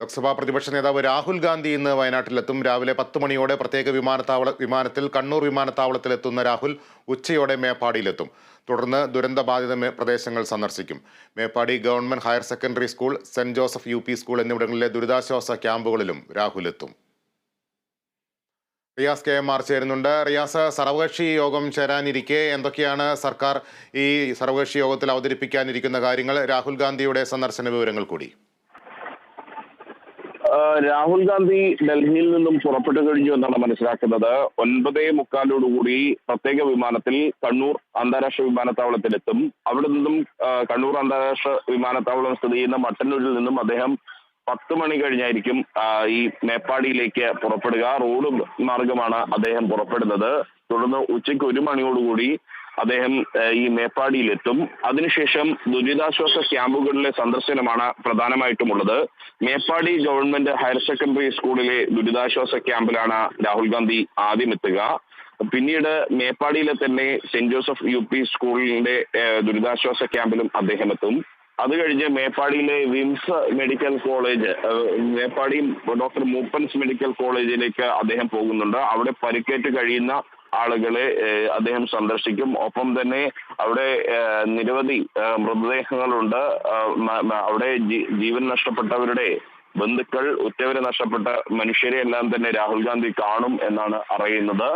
ലോക്സഭാ പ്രതിപക്ഷ നേതാവ് രാഹുൽ ഗാന്ധി ഇന്ന് വയനാട്ടിലെത്തും. രാവിലെ പത്ത് മണിയോടെ പ്രത്യേക വിമാനത്താവള വിമാനത്തിൽ കണ്ണൂർ വിമാനത്താവളത്തിലെത്തുന്ന രാഹുൽ ഉച്ചയോടെ മേപ്പാടിയിലെത്തും. തുടർന്ന് ദുരന്തബാധിത ബാധിത പ്രദേശങ്ങൾ സന്ദർശിക്കും. Meppadi government higher secondary school saint Joseph U school എന്നിവിടങ്ങളിലെ ദുരിതാശ്വാസ ക്യാമ്പുകളിലും രാഹുൽ എത്തും. റിയാസ് കെ എം ആർ ചേരുന്നുണ്ട്. റിയാസ് സർവകക്ഷി യോഗം ചേരാനിരിക്കെ. എന്തൊക്കെയാണ് സർക്കാർ ഈ സർവകക്ഷി യോഗത്തിൽ അവതരിപ്പിക്കാനിരിക്കുന്ന കാര്യങ്ങൾ? രാഹുൽ ഗാന്ധിയുടെ സന്ദർശന വിവരങ്ങൾ കൂടി. രാഹുൽ ഗാന്ധി ഡൽഹിയിൽ നിന്നും പുറപ്പെട്ടു കഴിഞ്ഞു എന്നാണ് മനസ്സിലാക്കുന്നത്. ഒൻപതേ മുക്കാലോടുകൂടി പ്രത്യേക വിമാനത്തിൽ കണ്ണൂർ അന്താരാഷ്ട്ര വിമാനത്താവളത്തിലെത്തും. അവിടെ നിന്നും കണ്ണൂർ അന്താരാഷ്ട്ര വിമാനത്താവളം സ്ഥിതി ചെയ്യുന്ന മട്ടന്നൂരിൽ നിന്നും അദ്ദേഹം പത്ത് മണി കഴിഞ്ഞായിരിക്കും ഈ മേപ്പാടിയിലേക്ക് പുറപ്പെടുക. റോഡ് മാർഗമാണ് അദ്ദേഹം പുറപ്പെടുന്നത്. തുടർന്ന് ഉച്ചയ്ക്ക് ഒരു മണിയോടുകൂടി അദ്ദേഹം ഈ മേപ്പാടിയിലെത്തും. അതിനുശേഷം ദുരിതാശ്വാസ ക്യാമ്പുകളിലെ സന്ദർശനമാണ് പ്രധാനമായിട്ടുമുള്ളത് മേപ്പാടി ഗവൺമെന്റ് ഹയർ സെക്കൻഡറി സ്കൂളിലെ ദുരിതാശ്വാസ ക്യാമ്പിലാണ് രാഹുൽ ഗാന്ധി ആദ്യം എത്തുക. പിന്നീട് മേപ്പാടിയിലെ തന്നെ സെന്റ് ജോസഫ് യു പി സ്കൂളിന്റെ ദുരിതാശ്വാസ ക്യാമ്പിലും അദ്ദേഹം എത്തും. അത് കഴിഞ്ഞ് മേപ്പാടിയിലെ വിംസ് medical college Meppadi doctor Moopen's medical കോളേജിലേക്ക് അദ്ദേഹം പോകുന്നുണ്ട്. അവിടെ പരിക്കേറ്റ് കഴിയുന്ന ആളുകളെ അദ്ദേഹം സന്ദർശിക്കും. ഒപ്പം തന്നെ അവിടെ നിരവധി മൃതദേഹങ്ങളുണ്ട്. അവിടെ ജീവൻ നഷ്ടപ്പെട്ടവരുടെ ബന്ധുക്കൾ ഉറ്റവരെ നഷ്ടപ്പെട്ട മനുഷ്യരെ എല്ലാം തന്നെ രാഹുൽ ഗാന്ധി കാണും എന്നാണ് അറിയുന്നത്.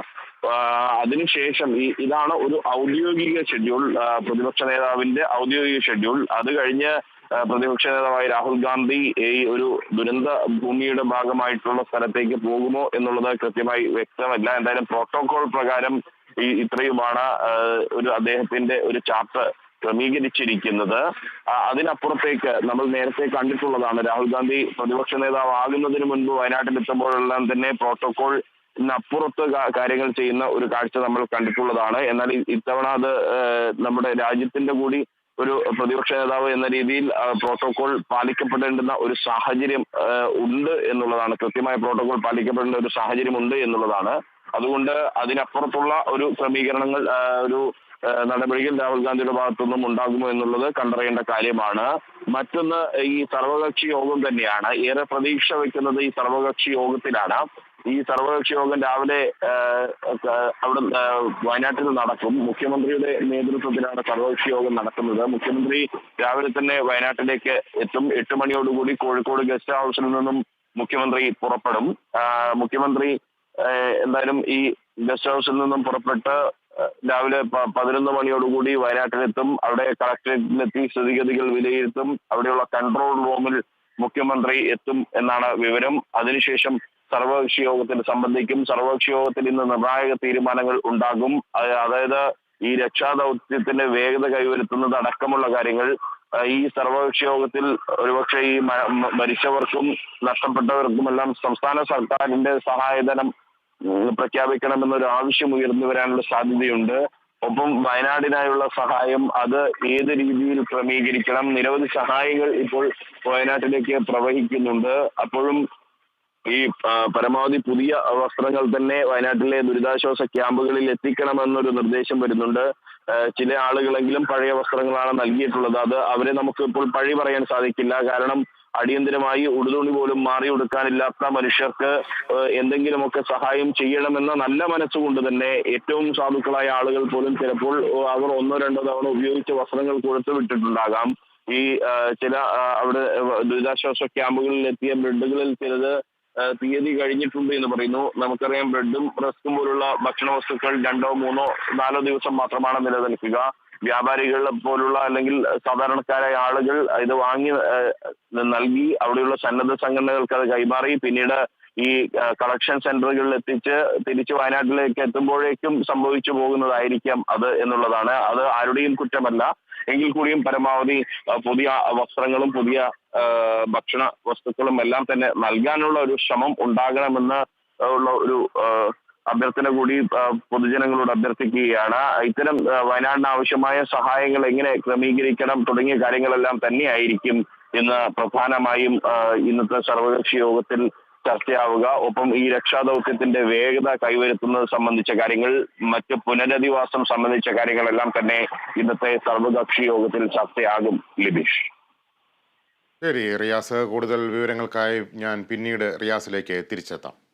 അതിനുശേഷം ഈ ഇതാണ് ഒരു ഔദ്യോഗിക ഷെഡ്യൂൾ പ്രതിപക്ഷ നേതാവിന്റെ ഔദ്യോഗിക ഷെഡ്യൂൾ. അത് കഴിഞ്ഞ് പ്രതിപക്ഷ നേതാവായ രാഹുൽ ഗാന്ധി ഈ ഒരു ദുരന്ത ഭൂമിയുടെ ഭാഗമായിട്ടുള്ള സ്ഥലത്തേക്ക് പോകുമോ എന്നുള്ളത് കൃത്യമായി വ്യക്തമല്ല. എന്തായാലും പ്രോട്ടോകോൾ പ്രകാരം ഈ ഇത്രയുമാണ് ഒരു അദ്ദേഹത്തിന്റെ ഒരു ചാപ്റ്റർ ക്രമീകരിച്ചിരിക്കുന്നത്. അതിനപ്പുറത്തേക്ക് നമ്മൾ നേരത്തെ കണ്ടിട്ടുള്ളതാണ് രാഹുൽ ഗാന്ധി പ്രതിപക്ഷ നേതാവ് ആകുന്നതിന് മുൻപ് വയനാട്ടിൽ എത്തുമ്പോഴെല്ലാം തന്നെ പ്രോട്ടോകോൾ അപ്പുറത്ത് കാര്യങ്ങൾ ചെയ്യുന്ന ഒരു കാഴ്ച നമ്മൾ കണ്ടിട്ടുള്ളതാണ്. എന്നാൽ ഇത്തവണ അത് നമ്മുടെ രാജ്യത്തിന്റെ കൂടി ഒരു പ്രതിപക്ഷ നേതാവ് എന്ന രീതിയിൽ പ്രോട്ടോകോൾ പാലിക്കപ്പെടേണ്ടുന്ന ഒരു സാഹചര്യം ഉണ്ട് എന്നുള്ളതാണ്. കൃത്യമായ പ്രോട്ടോകോൾ പാലിക്കപ്പെടേണ്ട ഒരു സാഹചര്യം ഉണ്ട് എന്നുള്ളതാണ്. അതുകൊണ്ട് അതിനപ്പുറത്തുള്ള ഒരു ക്രമീകരണങ്ങൾ ഒരു നടപടികൾ രാഹുൽ ഗാന്ധിയുടെ ഭാഗത്തുനിന്നും ഉണ്ടാകുമോ എന്നുള്ളത് കണ്ടറിയേണ്ട കാര്യമാണ്. മറ്റൊന്ന് ഈ സർവകക്ഷി യോഗം തന്നെയാണ്. ഏറെ പ്രതീക്ഷ വെക്കുന്നത് ഈ സർവകക്ഷി യോഗത്തിലാണ്. ഈ സർവകക്ഷി യോഗം രാവിലെ അവിടെ വയനാട്ടിൽ നടക്കും. മുഖ്യമന്ത്രിയുടെ നേതൃത്വത്തിലാണ് സർവകക്ഷി യോഗം നടക്കുന്നത്. മുഖ്യമന്ത്രി രാവിലെ തന്നെ വയനാട്ടിലേക്ക് എത്തും. എട്ട് മണിയോടുകൂടി കോഴിക്കോട് ഗസ്റ്റ് ഹൗസിൽ നിന്നും മുഖ്യമന്ത്രി പുറപ്പെടും. മുഖ്യമന്ത്രി എന്തായാലും ഈ ഗസ്റ്റ് ഹൗസിൽ നിന്നും പുറപ്പെട്ട് രാവിലെ പതിനൊന്ന് മണിയോടുകൂടി വയനാട്ടിലെത്തും. അവിടെ കളക്ടറേറ്റിലെത്തി സ്ഥിതിഗതികൾ വിലയിരുത്തും. അവിടെയുള്ള കൺട്രോൾ റൂമിൽ മുഖ്യമന്ത്രി എത്തും എന്നാണ് വിവരം. അതിനുശേഷം സർവകക്ഷി യോഗത്തിൽ സംബന്ധിക്കും സർവകക്ഷി യോഗത്തിൽ ഇന്ന് നിർണായക തീരുമാനങ്ങൾ ഉണ്ടാകും. അതായത് ഈ രക്ഷാദൗത്യത്തിന്റെ വേഗത കൈവരുത്തുന്നത് അടക്കമുള്ള കാര്യങ്ങൾ ഈ സർവകക്ഷി യോഗത്തിൽ ഒരുപക്ഷെ ഈ മരിച്ചവർക്കും നഷ്ടപ്പെട്ടവർക്കുമെല്ലാം സംസ്ഥാന സർക്കാരിന്റെ സഹായധനം പ്രഖ്യാപിക്കണമെന്നൊരു ആവശ്യം ഉയർന്നു വരാനുള്ള സാധ്യതയുണ്ട്. ഒപ്പം വയനാടിനായുള്ള സഹായം അത് ഏത് രീതിയിൽ ക്രമീകരിക്കണം? നിരവധി സഹായങ്ങൾ ഇപ്പോൾ വയനാട്ടിലേക്ക് പ്രവഹിക്കുന്നുണ്ട്. അപ്പോഴും ഈ പരമാവധി പുതിയ വസ്ത്രങ്ങൾ തന്നെ വയനാട്ടിലെ ദുരിതാശ്വാസ ക്യാമ്പുകളിൽ എത്തിക്കണമെന്നൊരു നിർദ്ദേശം വരുന്നുണ്ട്. ചില ആളുകളെങ്കിലും പഴയ വസ്ത്രങ്ങളാണ് നൽകിയിട്ടുള്ളത്. അത് അവരെ നമുക്ക് ഇപ്പോൾ പഴി പറയാൻ സാധിക്കില്ല. കാരണം അടിയന്തരമായി ഉടുതുണി പോലും മാറി ഉടുക്കാനില്ലാത്ത മനുഷ്യർക്ക് എന്തെങ്കിലുമൊക്കെ സഹായം ചെയ്യണമെന്ന നല്ല മനസ്സുകൊണ്ട് തന്നെ ഏറ്റവും സാധുക്കളായ ആളുകൾ പോലും ചിലപ്പോൾ അവർ ഒന്നോ രണ്ടോ തവണ ഉപയോഗിച്ച വസ്ത്രങ്ങൾ കൊടുത്തു വിട്ടിട്ടുണ്ടാകാം. ഈ ചില അവിടെ ദുരിതാശ്വാസ ക്യാമ്പുകളിൽ എത്തിയ ബ്രെഡുകളിൽ ചിലത് തീയതി കഴിഞ്ഞിട്ടുണ്ട് എന്ന് പറയുന്നു. നമുക്കറിയാം ബ്രെഡും റസ്കും പോലുള്ള ഭക്ഷണ വസ്തുക്കൾ രണ്ടോ മൂന്നോ നാലോ ദിവസം മാത്രമാണ് നിലനിൽക്കുക. വ്യാപാരികൾ പോലുള്ള അല്ലെങ്കിൽ സാധാരണക്കാരായ ആളുകൾ ഇത് വാങ്ങി നൽകി അവിടെയുള്ള സന്നദ്ധ സംഘടനകൾക്ക് അത് കൈമാറി. പിന്നീട് ഈ കളക്ഷൻ സെന്ററുകളിൽ എത്തിച്ച് തിരിച്ച് വയനാട്ടിലേക്ക് എത്തുമ്പോഴേക്കും സംഭവിച്ചു പോകുന്നതായിരിക്കാം അത് എന്നുള്ളതാണ്. അത് ആരുടെയും കുറ്റമല്ല. എങ്കിൽ കൂടിയും പരമാവധി പുതിയ വസ്ത്രങ്ങളും പുതിയ ഭക്ഷണ വസ്തുക്കളും എല്ലാം തന്നെ നൽകാനുള്ള ഒരു ശ്രമം ഉണ്ടാകണമെന്ന് ഉള്ള ഒരു അഭ്യർത്ഥന കൂടി പൊതുജനങ്ങളോട് അഭ്യർത്ഥിക്കുകയാണ്. ഇത്തരം വയനാടിന് ആവശ്യമായ സഹായങ്ങൾ എങ്ങനെ ക്രമീകരിക്കണം തുടങ്ങിയ കാര്യങ്ങളെല്ലാം തന്നെയായിരിക്കും ഇന്ന് പ്രധാനമായും ഇന്നത്തെ സർവകക്ഷി യോഗത്തിൽ ചർച്ചയാവുക. ഒപ്പം ഈ രക്ഷാദൗത്യത്തിന്റെ വേഗത കൈവരുത്തുന്നത് സംബന്ധിച്ച കാര്യങ്ങൾ മറ്റ് പുനരധിവാസം സംബന്ധിച്ച കാര്യങ്ങളെല്ലാം തന്നെ ഇന്നത്തെ സർവകക്ഷി യോഗത്തിൽ ചർച്ചയാകും. ലിബീഷ്. ശരി റിയാസ് കൂടുതൽ വിവരങ്ങൾക്കായി ഞാൻ പിന്നീട് റിയാസിലേക്ക് തിരിച്ചെത്താം.